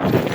you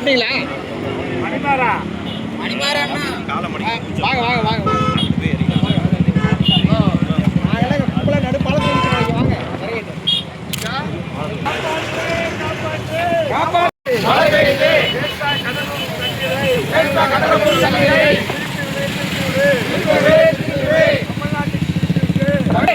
கண்டிங்களா மணிமாரா மணிமாறண்ணா வாங்க வாங்க வாங்க. வாங்க. இறங்கிட்டு. பழி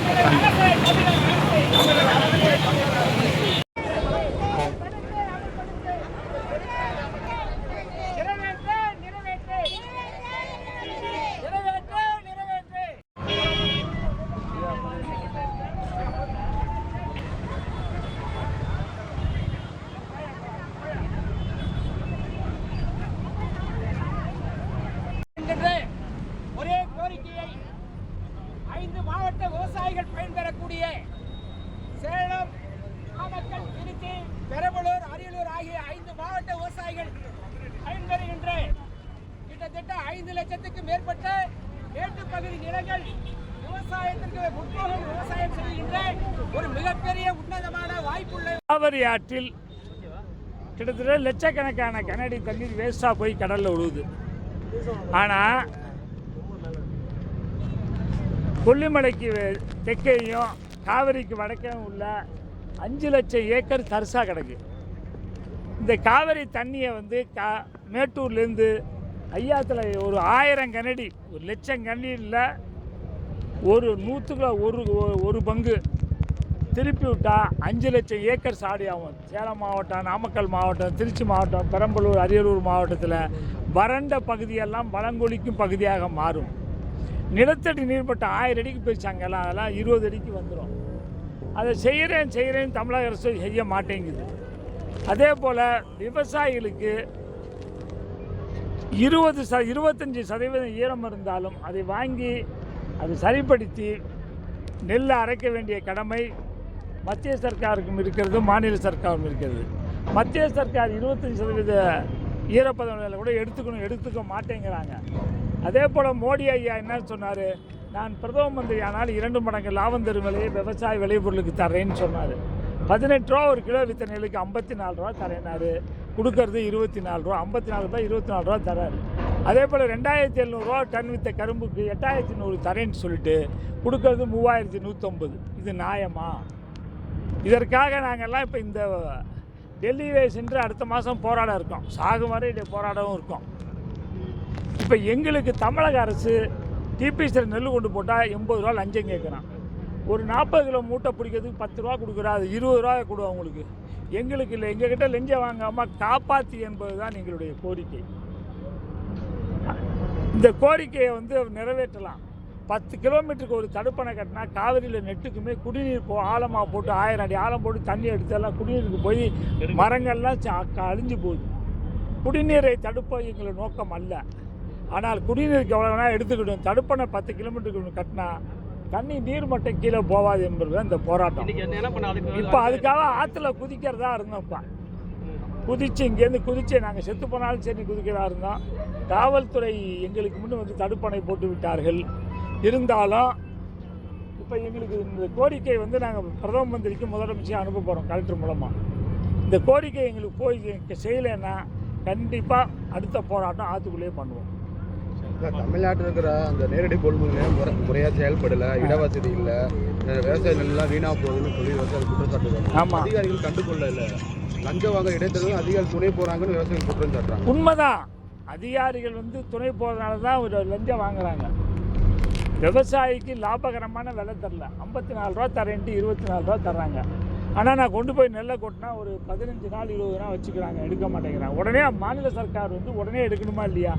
நிறைவேற்று நிறைவேற்று நிறைவேற்று நிறைவேற்று என்கின்ற ஒரே கோரிக்கையை ஐந்து மாவட்ட விவசாயிகள் பயன்பெறக்கூடிய சேலம் நாமக்கல் திருச்சி பெரம்பலூர் அரியலூர் ஆகிய ஐந்து மாவட்ட விவசாயிகள் பயன்பெறுகின்ற கிட்டத்தட்ட ஐந்து லட்சத்துக்கு மேற்பட்ட மேட்டுப்பகுதி விவசாயத்திற்கு முற்போகம் விவசாயம் செய்கின்ற ஒரு மிகப்பெரிய உன்னதமான வாய்ப்புள்ள காவிரி ஆற்றில் கிட்டத்தட்ட லட்சக்கணக்கான கனடி தண்ணீர் வேஸ்ட்டாக போய் கடலில் விழுவுது ஆனால் கொல்லிமலைக்கு தெற்கேயும் காவிரிக்கு வடக்கையும் உள்ள அஞ்சு லட்சம் ஏக்கர் தரிசாக கிடக்கு. இந்த காவிரி தண்ணியை வந்து கா மேட்டூர்லேருந்து ஐயாத்தில் ஒரு ஆயிரம் கனடி ஒரு லட்சம் கண்ணீரில் ஒரு நூற்றுக்குள்ள ஒரு ஒரு பங்கு. திருப்பி விட்டால் அஞ்சு லட்சம் ஏக்கர் சாடி ஆகும். சேலம் மாவட்டம் நாமக்கல் மாவட்டம் திருச்சி மாவட்டம் பெரம்பலூர் அரியலூர் மாவட்டத்தில் வறண்ட பகுதியெல்லாம் வளங்கொழிக்கும் பகுதியாக மாறும். நிலத்தடி நீர்மட்டம் ஆயிரம் அடிக்கு போயிடுச்சாங்க. எல்லாம் அதெல்லாம் இருபது அடிக்கு வந்துடும் அதை செய்கிறேன் செய்கிறேன்னு தமிழக அரசு செய்ய மாட்டேங்குது. அதே போல் விவசாயிகளுக்கு இருபது ச இருபத்தஞ்சி சதவீதம் ஈரம் இருந்தாலும் அதை வாங்கி அதை சரிப்படுத்தி நெல்லை அரைக்க வேண்டிய கடமை மத்திய சர்க்காருக்கும் இருக்கிறது மாநில சர்க்காரும் இருக்கிறது. மத்திய சர்க்கார் இருபத்தஞ்சி சதவீத ஈரப்பதவியில் கூட எடுத்துக்கணும் எடுத்துக்க மாட்டேங்கிறாங்க. அதே போல் மோடி ஐயா என்ன சொன்னார்? நான் பிரதம மந்திரி ஆனால் இரண்டு மடங்கு லாபம் தரும் விலையை விவசாய விளைபொருளுக்கு தரேன்னு சொன்னார். பதினெட்டு ரூபா ஒரு கிலோ வித்த நெல்லுக்கு ஐம்பத்தி நாலு ரூபா தரேனாரு கொடுக்கறது இருபத்தி நாலு ரூபா ஐம்பத்தி நாலு ரூபாய் இருபத்தி நாலு ரூபா தராரு. அதே போல் ரெண்டாயிரத்தி எழுநூறுவா டன் வித்த கரும்புக்கு எட்டாயிரத்தி நூறு தரேன்னு சொல்லிட்டு கொடுக்கறது மூவாயிரத்தி நூற்றம்பது இது நியாயமா? இதற்காக நாங்கள்லாம் இப்போ இந்த டெல்லியிலே சென்று அடுத்த மாதம் போராட இருக்கோம். சாகும் வரை இதை போராடவும் இருக்கோம். இப்போ எங்களுக்கு தமிழக அரசு டிபிசியில் நெல் கொண்டு போட்டால் எண்பது ரூபா லஞ்சம் கேட்குறான் ஒரு நாற்பது கிலோ மூட்டை பிடிக்கிறதுக்கு பத்து ரூபா கொடுக்குறா அது இருபது ரூபாய் கொடு அவங்களுக்கு. எங்களுக்கு இல்லை எங்ககிட்ட லெஞ்ச வாங்காமல் காப்பாற்றி என்பது தான் எங்களுடைய கோரிக்கை. இந்த கோரிக்கையை வந்து நிறைவேற்றலாம். பத்து கிலோமீட்டருக்கு ஒரு தடுப்பணை கட்டினா காவிரியில் நெட்டுக்குமே குடிநீர் போ ஆழமாக போட்டு ஆயிரம் அடி ஆழம் போட்டு தண்ணி எடுத்தெல்லாம் குடிநீருக்கு போய் மரங்கள்லாம் ச- அழிஞ்சு போகுது. குடிநீரை தடுப்பது எங்களோட நோக்கம் அல்ல. ஆனால் குடிநீருக்கு எவ்வளோ வேணால் எடுத்துக்கிட்டோம் தடுப்பணை பத்து கிலோமீட்டருக்கு ஒன்று கட்டினா தண்ணி நீர் மட்டம் கீழே போகாது என்பது இந்த போராட்டம். இப்போ அதுக்காக ஆற்றுல குதிக்கிறதா இருந்தோம்ப்பா. குதிச்சு இங்கேருந்து குதிச்சு நாங்கள் செத்து போனாலும் சரி குதிக்கிறதா இருந்தோம் காவல்துறை எங்களுக்கு முன்னே வந்து தடுப்பணை போட்டு விட்டார்கள். இருந்தாலும் இப்போ எங்களுக்கு இந்த கோரிக்கை வந்து நாங்கள் பிரதம மந்திரிக்கு முதலமைச்சர் அனுப்ப போகிறோம் கலெக்டர் மூலமாக இந்த கோரிக்கை எங்களுக்கு போய் செய்யலைன்னா கண்டிப்பாக அடுத்த போராட்டம் ஆற்றுக்குள்ளேயே பண்ணுவோம். தமிழ்நாட்டில் இருக்கிற அந்த நேரடி கொள்முதல் முறை முறையாக செயல்படல இடவசதி இல்லை. விவசாய நெல்லாம் வீணாக போகுதுன்னு சொல்லி விவசாயிகள் குற்றம் சாட்டுறாங்க. ஆமா. அதிகாரிகள் கண்டுகொள்ள இல்லை லஞ்சம் வாங்க இடைத்தரகர்கள் அதிகாரிகள் துணை போறாங்கன்னு விவசாயிகள் குற்றம் சாட்டுறாங்க. உண்மைதான். அதிகாரிகள் வந்து துணை போகிறதுனால தான் ஒரு லஞ்சம் வாங்குறாங்க. விவசாயிக்கு லாபகரமான விலை தரல ஐம்பத்தி நாலு ரூபா தரேன்ட்டு இருபத்தி நாலு ரூபா தர்றாங்க. ஆனால் நான் கொண்டு போய் நெல்லை கொட்டினா ஒரு பதினஞ்சு நாள் இருபது நாள் வச்சுக்கிறாங்க எடுக்க மாட்டேங்கிறாங்க. உடனே மாநில சர்க்கார் வந்து உடனே எடுக்கணுமா இல்லையா?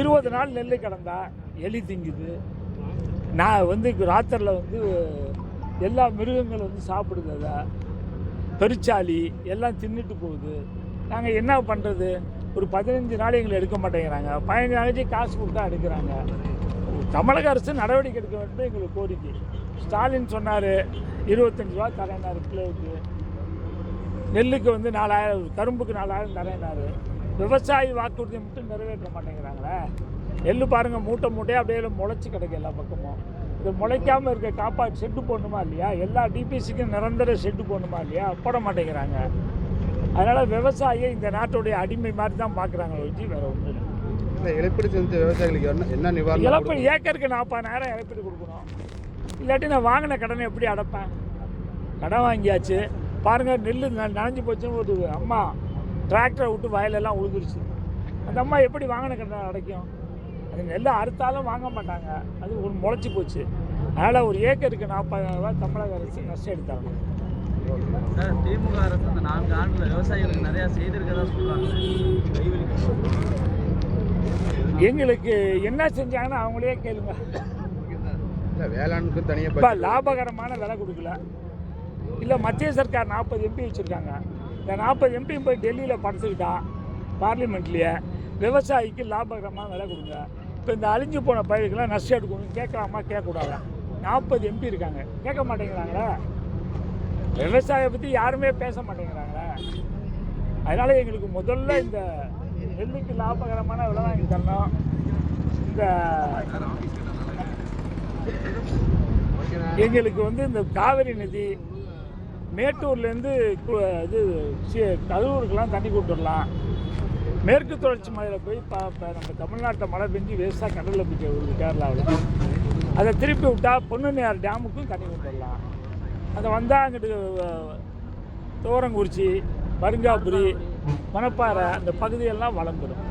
இருபது நாள் நெல் கிடந்தா எலி திங்குது. நான் வந்து ராத்திரில் வந்து எல்லா மிருகங்களும் வந்து சாப்பிடுது அதை பெருச்சாளி எல்லாம் தின்னுட்டு போகுது. நாங்கள் என்ன பண்ணுறது ஒரு பதினஞ்சு நாள் எங்களை எடுக்க மாட்டேங்கிறாங்க. பதினஞ்சு நாளைக்கு காசு கொடுத்தா எடுக்கிறாங்க. தமிழக அரசு நடவடிக்கை எடுக்க வேண்டும் எங்களுக்கு கோரிக்கை. ஸ்டாலின் சொன்னார் இருபத்தஞ்சு ரூபா தரேனார் கிலோவுக்கு. நெல்லுக்கு வந்து நாலாயிரம் கரும்புக்கு நாலாயிரம் தரேனார் விவசாயி வாக்குறுதியை மட்டும் நிறைவேற்ற மாட்டேங்கிறாங்களே? நெல் பாருங்கள் மூட்டை மூட்டையாக அப்படியே முளைச்சி கிடக்கு எல்லா பக்கமும். இது முளைக்காமல் இருக்க காப்பாற்றி ஷெட்டு போடணுமா இல்லையா? எல்லா டிபிசிக்கும் நிரந்தர ஷெட்டு போடணுமா இல்லையா? போட மாட்டேங்கிறாங்க. அதனால் விவசாயியை இந்த நாட்டுடைய அடிமை மாதிரி தான் பார்க்குறாங்க வச்சு வேறு ஒன்றும் இல்லை. இழப்பீடு விவசாயிகளுக்கு என்ன என்ன நிவாரணம் இழப்பீடு ஏக்கருக்கு நாற்பதாயிரம் இழப்பீடு கொடுக்கணும். இல்லாட்டி நான் வாங்கின கடனை எப்படி அடைப்பேன்? கடன் வாங்கியாச்சு. பாருங்கள் நெல் நனைஞ்சு போச்சுன்னு ஒரு அம்மா டிராக்டரை விட்டு வயலெல்லாம் உழுதுருச்சு. அந்த அம்மா எப்படி வாங்கின கடனை அடைக்கும்? அது நெல்லை அறுத்தாலும் வாங்க மாட்டாங்க. அது ஒரு முளைச்சி போச்சு. அதனால் ஒரு ஏக்கருக்கு நாற்பதாயிரம் ரூபாய் தமிழக அரசு நஷ்டம் எடுத்தாங்க. சார் திமுக அரசு இந்த நான்கு ஆண்டுல விவசாயிகளுக்கு நிறைய செய்திருக்கதா சொல்றாங்க. எங்களுக்கு என்ன செஞ்சாங்கன்னு அவங்களே கேளுங்க. இல்லை வேளாண்க்கு தனியாக இப்போ லாபகரமான விலை கொடுக்கல. இல்லை மத்திய சர்க்கார் நாற்பது எம்பி வச்சுருக்காங்க. இந்த நாற்பது எம்பி போய் டெல்லியில் படுத்துக்கிட்டா பார்லிமெண்ட்லேயே விவசாயிக்கு லாபகரமாக விலை கொடுங்க. இப்போ இந்த அழிஞ்சு போன பயிர்களுக்கெல்லாம் நஷ்டம் எடுக்கணும் கேட்கலாமா கேட்கக்கூடாதா? நாற்பது எம்பி இருக்காங்க. கேட்க மாட்டேங்கிறாங்களா? விவசாய பற்றி யாருமே பேச மாட்டேங்கிறாங்களா? அதனால் எங்களுக்கு முதல்ல இந்த நெல்லுக்கு லாபகரமான விலை வாங்கி தரணும். இந்த எங்களுக்கு வந்து இந்த காவிரி நதி மேட்டூர்லேருந்து இது கரூருக்கெலாம் தண்ணி கொடுத்துடலாம். மேற்கு தொடர்ச்சி மலையில் போய் பா இப்போ நம்ம தமிழ்நாட்டில் மழை பெஞ்சு வேஸ்ட்டாக கடலில் போய் வருது கேரளாவில். அதை திருப்பி விட்டால் பொன்னுநேர் டேமுக்கும் தண்ணி கொடுத்துடலாம். அதை வந்தால் அங்கிட்டு தோரங்குறிச்சி வருங்காபுரி மணப்பாறை அந்த பகுதியெல்லாம் வளர்ந்துடும்.